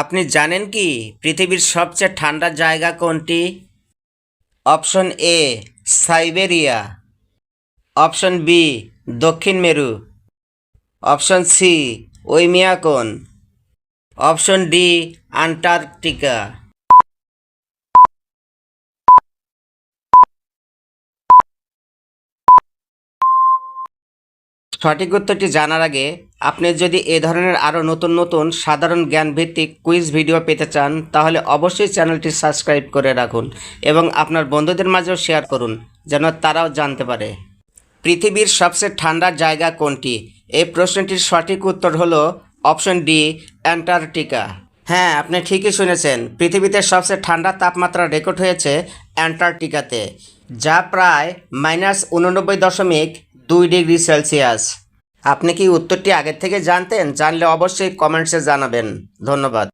আপনি জানেন কি পৃথিবীর সবচেয়ে ঠান্ডা জায়গা কোনটি? Option A, Siberia. Option B, দক্ষিণ মেরু। Option C Oymyakon option D, Antarctica. সঠিক উত্তরটি জানার আগে আপনি যদি এ ধরনের আরও নতুন নতুন সাধারণ জ্ঞান ভিত্তিক কুইজ ভিডিও পেতে চান, তাহলে অবশ্যই চ্যানেলটি সাবস্ক্রাইব করে রাখুন এবং আপনার বন্ধুদের মাঝেও শেয়ার করুন, যেন তারাও জানতে পারে। পৃথিবীর সবচেয়ে ঠান্ডা জায়গা কোনটি? এই প্রশ্নটির সঠিক উত্তর হলো অপশন ডি, অ্যান্টার্কটিকা। হ্যাঁ আপনি ঠিকই শুনেছেন, পৃথিবীতে সবচেয়ে ঠান্ডা তাপমাত্রা রেকর্ড হয়েছে অ্যান্টার্কটিকাতে, যা প্রায় মাইনাস উননব্বই দশমিক দুই ডিগ্রি সেলসিয়াস। আপনি কি উত্তরটি আগের থেকে জানতেন? জানলে অবশ্যই কমেন্টসে জানাবেন। ধন্যবাদ।